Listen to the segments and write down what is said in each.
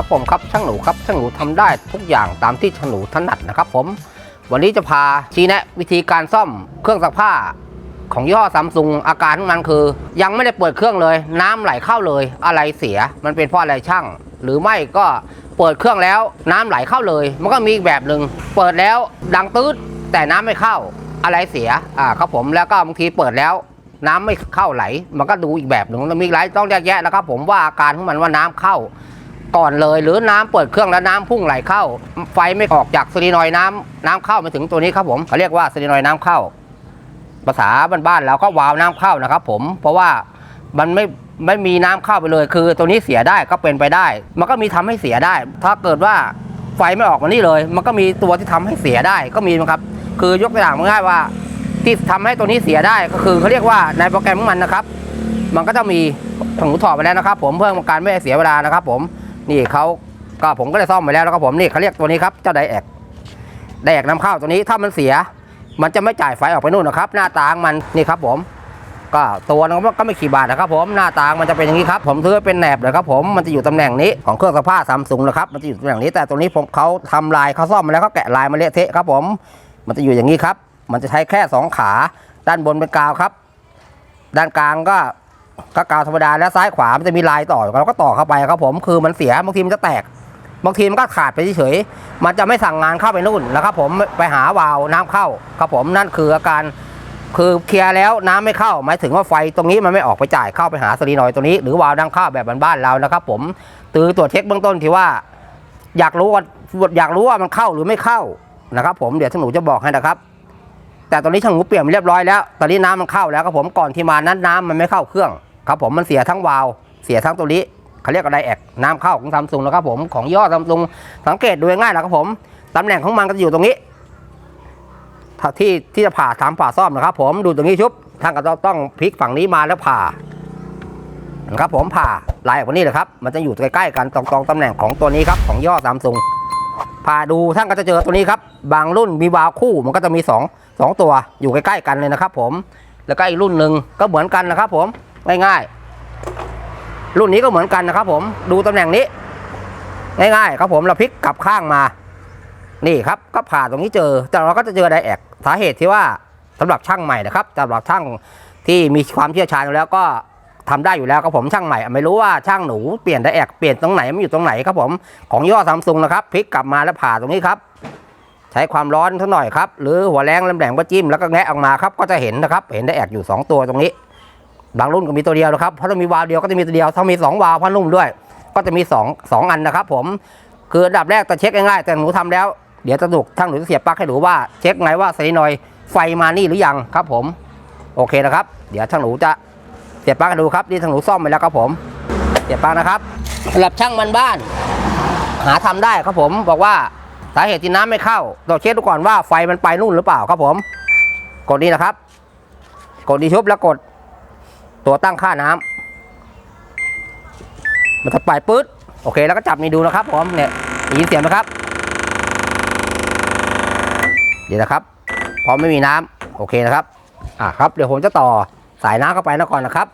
ครับผมครับช่างหนูครับช่างหนูทำได้ทุกอย่างตามที่ช่างหนูถนัดนะครับผมวันนี้จะพาชี้แนะวิธีการซ่อมเครื่องซักผ้า ของยี่ห้อซัมซุงอาการของมันคือ ยังไม่ได้เปิดเครื่องเลย น้ำไหลเข้าเลยอะไรเสีย มันเป็นเพราะอะไรช่าง หรือไม่ก็เปิดเครื่องแล้วน้ำไหลเข้าเลย มันก็มีอีกแบบหนึ่งเปิดแล้วดังตืดแต่น้ำไม่เข้าอะไรเสียอ่าครับผมแล้วก็บางทีเปิดแล้วน้ำไม่เข้าไหล มันก็ดูอีกแบบหนึ่งมันมีหลายต้องแยกแยะนะครับผมว่าอาการของมันว่าน้ำเข้า ก่อนเลยหรือน้ำเปิดเครื่องแล้วน้ำพุ่งไหลเข้า ไฟไม่ออกจากซีนอยน้ำน้ำเข้ามาถึงตัวนี้ครับผมเขาเรียกว่าซีนอยน้ำเข้า ภาษาบ้านๆเราก็วาล์วน้ำเข้านะครับ ผมเพราะว่ามันไม่ไม่มีน้ำเข้าไปเลย คือตัวนี้เสียได้ก็เป็นไปได้ มันก็มีทำให้เสียได้ ถ้าเกิดว่าไฟไม่ออกมานี่เลย มันก็มีตัวที่ทำให้เสียได้ก็มีนะครับ คือยกตัวอย่างง่ายว่า ที่ทำให้ตัวนี้เสียได้ก็คือเขาเรียกว่าในโปรแกรมของมันนะครับ มันก็จะมีถังหูถอดไปแล้วนะครับ ผมเพื่อการไม่เสียเวลานะครับ ผม นี่เขาก็ผมก็ได้ซ่อมไปแล้วนะครับผมนี่เขาเรียกตัวนี้ครับเจ้าไดแอกไดแอกนำเข้าตัวนี้ถ้ามันเสีย มันจะไม่จ่ายไฟออกไปนู่นนะครับ หน้าตางมันนี่ครับผมก็ตัวนึงก็ไม่กี่บาทนะครับผมหน้าตางมันจะเป็นอย่างนี้ครับผมซื้อเป็นแหนบเลยครับผมมันจะอยู่ตำแหน่งนี้ของเครื่องซักผ้าซัมซุงนะครับมันจะอยู่ตำแหน่งนี้แต่ตัวนี้ผมเขาทำลายเขาซ่อมมาแล้วเขาแกะลายมาเละเทะครับผม มันจะอยู่อย่างนี้ครับ มันจะใช้แค่สองขา ด้านบนเป็นกาวครับ ด้านกลางก็ ก็กาวธรรมดาและซ้ายขวามันจะมีลายต่อเราก็ต่อเข้าไปครับผมคือมันเสียบางทีมันจะแตกบางทีมันก็ขาดไปเฉยมันจะไม่สั่งงานเข้าไปนู่นนะครับผมไปหาวาล์วน้ำเข้าครับผมนั่นคืออาการคือเคลียร์แล้วน้ำไม่เข้า หมายถึงว่าไฟตรงนี้มันไม่ออกไปจ่ายเข้าไปหาสลีนอยตัวนี้ หรือวาล์วน้ำเข้าแบบบ้านๆเรานะครับผมตือตรวจเช็คเบื้องต้นที่ว่า อยากรู้ว่าอยากรู้ว่ามันเข้าหรือไม่เข้านะครับผมเดี๋ยวท่านหนูจะบอกให้นะครับ แต่ตอนนี้ช่างหนูเปลี่ยนเรียบร้อยแล้วตอนนี้น้ำมันเข้าแล้วครับผมก่อนที่มานั้นน้ำมันไม่เข้าเครื่อง ครับผมมันเสียทั้งวาล์วเสียทั้งตัวนี้เขาเรียกอะไรแอกน้ำเข้าของซัมซุงนะครับผมของย่อซัมซุงสังเกตดูง่ายนะครับผมตำแหน่งของมันก็จะอยู่ตรงนี้ที่ที่จะผ่าทำผ่าซ่อมนะครับ ผมดูตรงนี้ชุบท่านก็ต้องต้องพลิกฝั่งนี้มาแล้วผ่านะครับผมผ่าลายออกมานี่เลยครับ มันจะอยู่ใกล้ๆกันตรงตรงตำแหน่งของตัวนี้ครับของย่อซัมซุงผ่าดูท่านก็จะเจอตัวนี้ครับ บางรุ่นมีวาล์วคู่มันก็จะมีสองสองตัวอยู่ใกล้ๆกันเลยนะครับ ผมแล้วก็อีกรุ่นหนึ่งก็เหมือนกันนะครับ ผม ง่ายๆ รุ่นนี้ก็เหมือนกันนะครับ ผมดูตำแหน่งนี้ ง่ายๆครับผมเราพลิกกลับข้างมา นี่ครับก็ผ่าตรงนี้เจอ แต่เราก็จะเจอไดแอกสาเหตุที่ว่าสำหรับช่างใหม่นะครับสำหรับช่างที่มีความเชี่ยวชาญแล้วก็ทำได้อยู่แล้วครับผมช่างใหม่ ไม่รู้ว่าช่างหนูเปลี่ยนไดแอกเปลี่ยนตรงไหนมันอยู่ตรงไหนครับผมของย่อซัมซุงนะครับพลิกกลับมาแล้วผ่าตรงนี้ครับใช้ความร้อนเท่าหน่อยครับ หรือหัวแรงลำแหลมก็จิ้มแล้วก็แงะออกมาครับ ก็จะเห็นนะครับ เห็นไดแอกอยู่ 2 ตัวตรงนี้ บางรุ่นก็มีตัวเดียวนะครับเพราะถ้ามีวาล์วเดียวก็จะมีตัวเดียวถ้ามี2วาล์วพันลุ่มด้วย ก็จะมี2 2อันนะครับ ผมคืออันดับแรกจะเช็คง่ายๆแต่หนูทำแล้วเดี๋ยวจะดุกช่างหนูจะเสียบปลั๊กให้ดูว่าเช็คไงว่าไซนอยไฟมานี่หรือยังครับ ผม โอเคนะครับ เดี๋ยวช่างหนูจะเสียบปลั๊กให้ดูครับนี่ช่างหนูซ่อมไปแล้วครับผม เสียบปลั๊กนะครับสำหรับช่างมันบ้าน หาทำได้ครับผมบอกว่าสาเหตุที่น้ำไม่เข้าเราเช็คดูก่อนว่าไฟมันไปนู่นหรือเปล่าครับผม กดนี่นะครับ กดดีชุบแล้วกด ตัวตั้งค่าน้ำมันจะไปปื๊ดโอเค แล้วก็จับนี่ดูนะครับผมเนี่ยยินเสียงไหมครับเดี๋ยวนะครับพอไม่มีน้ำโอเคนะครับอ่าครับเดี๋ยวผมจะต่อสายน้ำเข้าไปนะก่อนนะครับ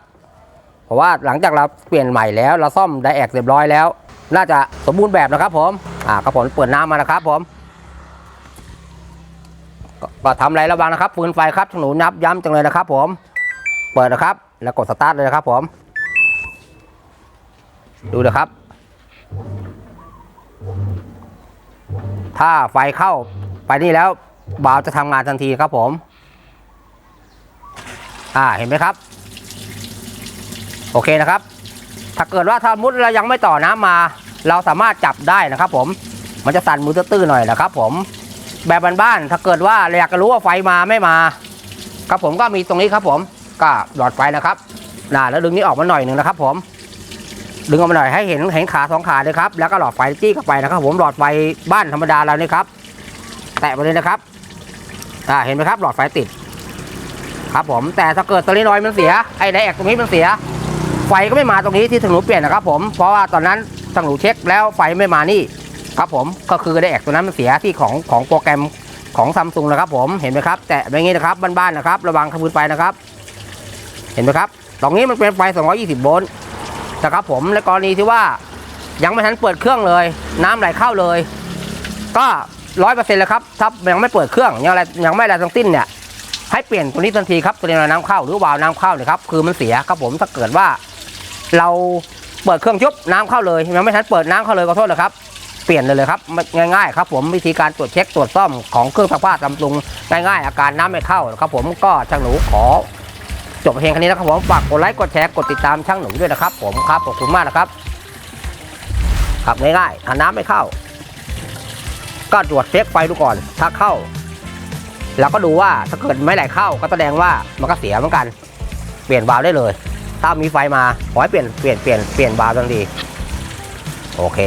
เพราะว่าหลังจากเราเปลี่ยนใหม่แล้ว เราซ่อมไดแอกเรียบร้อยแล้ว น่าจะสมบูรณ์แบบนะครับผมอ่าครับผมเปิดน้ำมานะครับผมก็ทำอะไรระวังนะครับฟืนไฟครับหนูนับย้ำจังเลยนะครับ ผม เปิดนะครับ แล้วกดสตาร์ทเลยนะครับผม ดูนะครับ ถ้าไฟเข้าไปนี่แล้วบาวจะทำงานทันทีครับผม อ่าเห็นไหมครับ โอเคนะครับ ถ้าเกิดว่าถ้ามุดเรายังไม่ต่อน้ำมา เราสามารถจับได้นะครับผม มันจะสั่นมือตื้อๆหน่อยนะครับผม แบบบ้านๆถ้าเกิดว่าเราอยากจะรู้ว่าไฟมาไม่มา ครับผมก็มีตรงนี้ครับผม ก็หลอดไฟนะครับน่าแล้วดึงนี้ออกมาหน่อยหนึ่งนะครับ ผม ดึงออกมาหน่อยให้เห็นเห็นขาสองขาเลยครับ แล้วก็หลอดไฟจี้เข้าไปนะครับ ผมหลอดไฟบ้านธรรมดาเรานี่ครับ แตะไปเลยนะครับอ่าเห็นไหมครับ หลอดไฟติด ครับ ผมแต่ถ้าเกิดตัวนี้น้อยมันเสียไอ้ไดแอกตรงนี้มันเสีย ไฟก็ไม่มาตรงนี้ที่ถุงหนนเปลี่ยนนะครับ ผมเพราะว่าตอนนั้นทางหนูเช็คแล้วไฟไม่มานี่ครับผมก็คือไดแอกตัวนั้นมันเสียที่ของของโปรแกรมของซัมซุงนะครับผมเห็นไหมครับ แตะแบบนี้นะครับบ้านๆนะครับ ระวังขบืนไฟนะครับ เห็นไหมครับ ตรงนี้มันเป็นไฟ 220 โวลต์นะครับผมในกรณีที่ว่ายังไม่ทันเปิดเครื่องเลย น้ำไหลเข้าเลย ก็ร้อยเปอร์เซ็นต์เลยครับถ้ายังไม่เปิดเครื่องยังอะไรยังไม่อะไรทั้งสิ้นเนี่ยให้เปลี่ยนตัวนี้ทันทีครับตัวนี้น้ำเข้าหรือวาล์วน้ำเข้าเนี่ยครับคือมันเสียครับผมถ้าเกิดว่าเราเปิดเครื่องชุบน้ำเข้าเลยยังไม่ทันเปิดน้ำเข้าเลยขอโทษนะครับเปลี่ยนเลยเลยครับง่ายๆครับผมวิธีการตรวจเช็คตรวจซ่อมของเครื่องซักผ้าซัมซุงง่ายๆอาการน้ำไม่เข้าครับผมก็ช่างหนูขอ จบเพียงค่นี้นะครับผมฝากกดไลค์กดแชร์กดติดตามช่างหนูด้วยนะครับ ผมครับขอบคุณมากนะครับครับง่ายๆถ้าน้ำไม่เข้า ก็ตรวจเช็คไฟดูก่อน ถ้าเข้าเราก็ดูว่าถ้าเกิดไม่ไหลเข้าก็แสดงว่ามันก็เสียเหมือนกัน เปลี่ยนวาล์วได้เลย ถ้ามีไฟมาขอให้เปลี่ยนเปลี่ยนเปลี่ยนเปลี่ยนวาล์วทันทีโอเค